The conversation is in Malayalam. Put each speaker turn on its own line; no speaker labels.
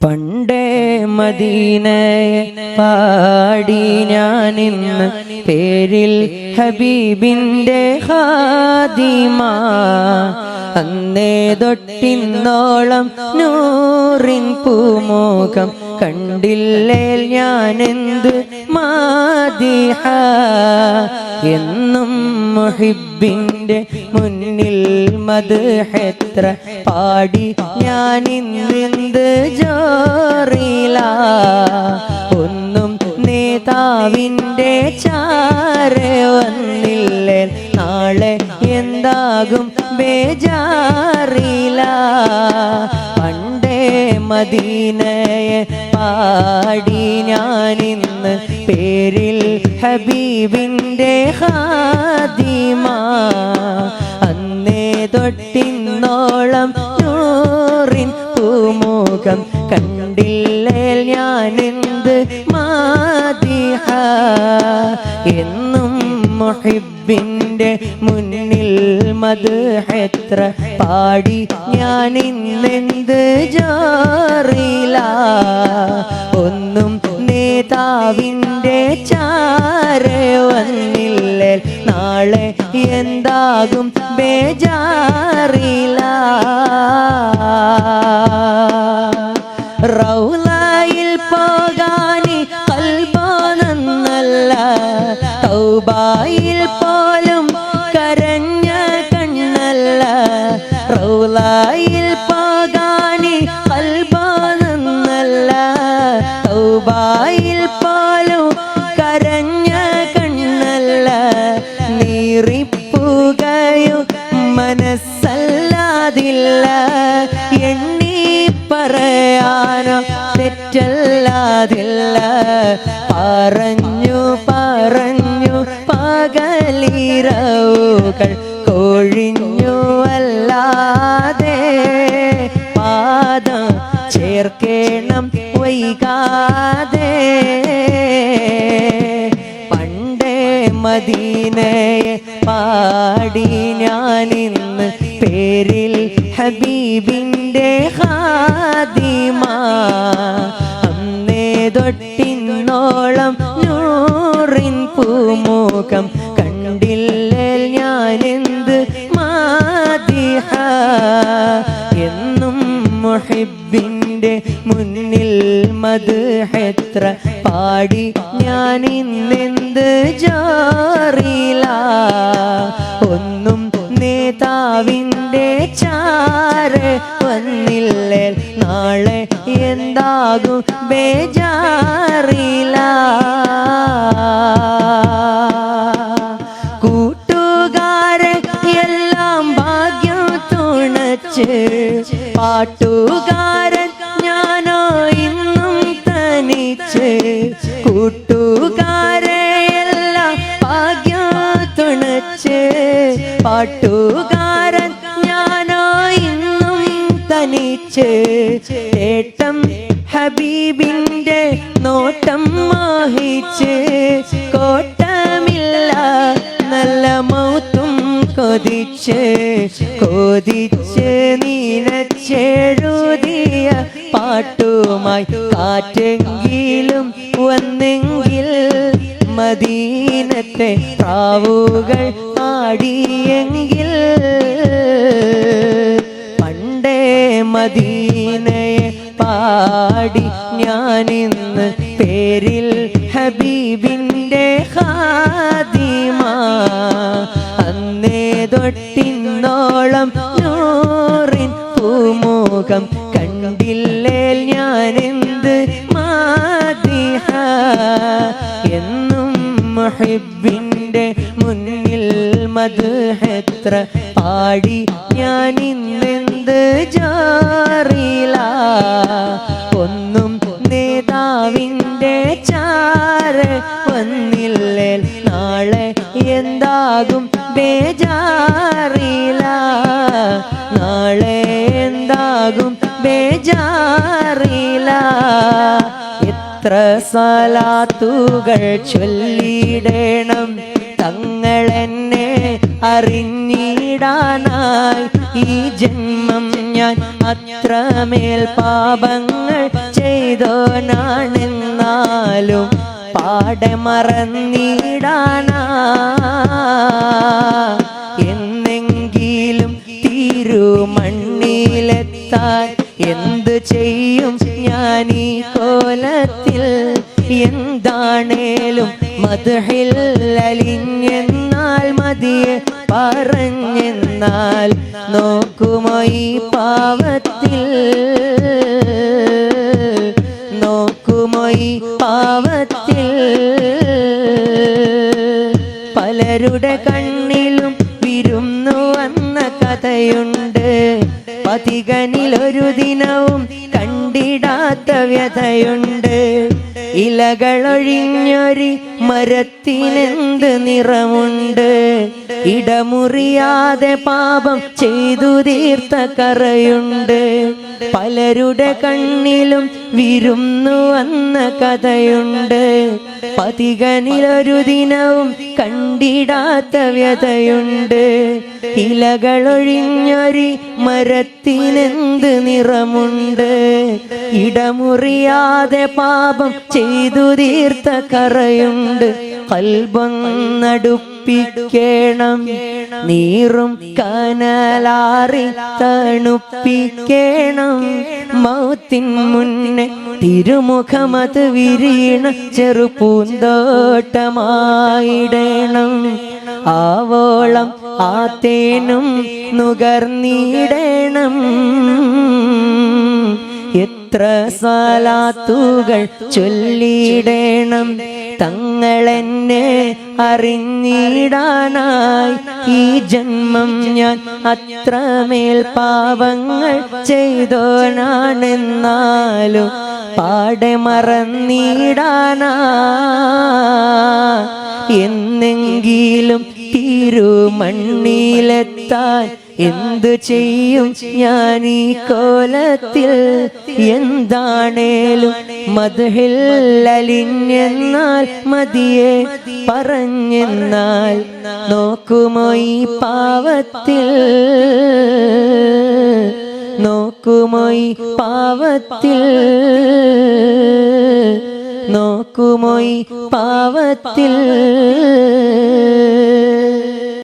പണ്ടേ മദീനയെ പാടി ഞാനിന്ന് പേരിൽ ഹബീബിന്റെ ഹാദിമ അന്നേ തൊട്ടിന്നോളം നൂറിൻ പൂമുഖം കണ്ടില്ലേൽ ഞാനെന്ത് മാതിഹ എന്നും മുഹിബിന്റെ മുന്നിൽ മധുഹെത്ര പാടി. ഞാൻ ഇന്നെന്ത് ജോറില? ഒന്നും നേതാവിന്റെ ചാര വന്നില്ലേ? നാളെ എന്താകും ബേജാറില? പണ്ടേ മദീനയെ പാടി ഞാനിന്ന് പേരിൽ ഹബീബിന്റെ ഹാദിമ അന്നേ തൊട്ടിന്നോളം നൂറിൻ പൂമുഖം കണ്ടില്ലേ ഞാനെന്ത് മാതിഹ? എന്നും മുഹിബിന്റെ മുന്നിൽ മധുഹെത്ര പാടി ഞാൻ ഇന്നെന്ത് ജോറില? ഒന്നും നേതാവിന്റെ ചാര വന്നില്ലേ? നാളെ എന്താകും? ബേജാറില മനസ്സല്ലാതില്ല. എണ്ണി പറയാനോ തെറ്റല്ലാതില്ല. പറഞ്ഞു പറഞ്ഞു പകലിരവുകൾ പാടി ഞാനിന്ന് പേരിൽ ഹബീബിന്റെ ഹാദിമ അന്നേ തൊട്ടിന്നോളം നൂറിൻ പൂമുഖം കണ്ടില്ലേ ഞാനെന്ത് മാതിഹ എന്നും മുഹിബിന്റെ മുന്നിൽ മധുഹെത്ര പാടി ഞാൻ ഇന്നെന്ത് ജോറില ഒന്നും നേതാവിന്റെ ചാര വന്നില്ലേ നാളെ എന്താകും ബേജാറില്ല കൂട്ടുകാരെ എല്ലാം ഭാഗ്യം തുണച്ച് പാട്ടുകാരൻ പാട്ടുകാരൻ ഞാനോ ഇന്നും തനിച്ച് ചേട്ടം ഹബീബിന്റെ നോട്ടം മോഹിച്ച് കോട്ടമില്ല നല്ല മൗത്തും കൊതിച്ച് കൊതിച്ച് നീനച്ചെഴുതിയ പാട്ടുമായി കാറ്റെങ്കിലും വന്നെങ്കിൽ മദീനത്തെ പ്രാവുകൾ പാടിയെങ്കിൽ പണ്ടേ മദീനയെ പാടി ഞാനിന്ന് പേരിൽ ഹബീബിന്റെ ഹാദിമ അന്നേ തൊട്ടിന്നോളം നൂറിൻ പൂമുഖം കണ്ടില്ലേ ഞാനെന്ത് മാതിഹ. എന്നും മുഹിബിന്റെ മുന്നിൽ മധുഹെത്ര പാടി ഞാൻ ഇന്നെന്ത് ജാറില? ഒന്നും നേതാവിന്റെ ചാര വന്നില്ലേ നാളെ എന്താകും ബേജാറില? നാളെ എന്താകും ബേജാറില? എത്ര സലാത്തുകൾ ചൊല്ലിടേണം തങ്ങളെന്നെ അറിഞ്ഞിടാനായി ഈ ജന്മം ഞാൻ അത്രമേൽ പാപങ്ങൾ ചെയ്തോനാണെന്നാലും പാടെ മറന്നിടാനാ എന്നെങ്കിലും തിരുമണ്ണിലെത്താൻ എന്തു ചെയ്യും ഞാൻ ഈ കോലത്തിൽ? എന്താണേലും മധുഹിൽ അലിഞ്ഞെന്നാൽ മതിയെ പറഞ്ഞെന്നാൽ നോക്കുമോ ഈ പാവത്തിൽ. നോക്കുമോ ഈ പാവത്തിൽ. പലരുടെ കണ്ണിലും വിരുന്നു വന്ന കഥയുണ്ട്. പതികനിൽ ഒരു ദിനവും കണ്ടിടാത്ത വ്യഥയുണ്ട്. ഇലകളൊഴിഞ്ഞൊരി മരത്തിനെന്ത് നിറമുണ്ട് ഇടമുറിയാതെ പാപം ചെയ്തു തീർത്ത കറയുണ്ട്. പലരുടെ കണ്ണിലും വിരുന്നു വന്ന കഥയുണ്ട്. പതികനിലൊരു ദിനവും കണ്ടിടാത്ത വ്യതയുണ്ട്. ഇലകളൊഴിഞ്ഞൊരി മരത്തിനെന്ത് നിറമുണ്ട്. ഇടമുറിയാതെ പാപം ചെയ്തു തീർത്ത കറയുണ്ട്. കൽബൊന്നടുപ്പിക്കേണം നീറും കനലാറി തണുപ്പിക്കേണം. മൗത്തിൻ മുന്നേ തിരുമുഖമത് വിരീണ ചെറുപൂന്തോട്ടമായിടണം ആവോളം ആ തേനും നുകർന്നിടണം. എത്ര സാലാത്തുകൾ ചൊല്ലിടേണം തങ്ങളെന്നെ അറിഞ്ഞിടാനായി ഈ ജന്മം ഞാൻ അത്രമേൽ പാവങ്ങൾ ചെയ്തോനാണെന്നാലും പാടെ മറന്നിടാനാ. എന്നെങ്കിലും തിരുമണ്ണിലെത്താൻ എന്തു ചെയ്യും ഞാൻ ഈ കോലത്തിൽ? എന്താണേലും മധുഹിൽ അലിഞ്ഞെന്നാൽ മതിയെ പറഞ്ഞെന്നാൽ നോക്കുമോ ഈ പാവത്തിൽ? നോക്കുമോ ഈ പാവത്തിൽ? നോക്കുമോ ഈ പാവത്തിൽ?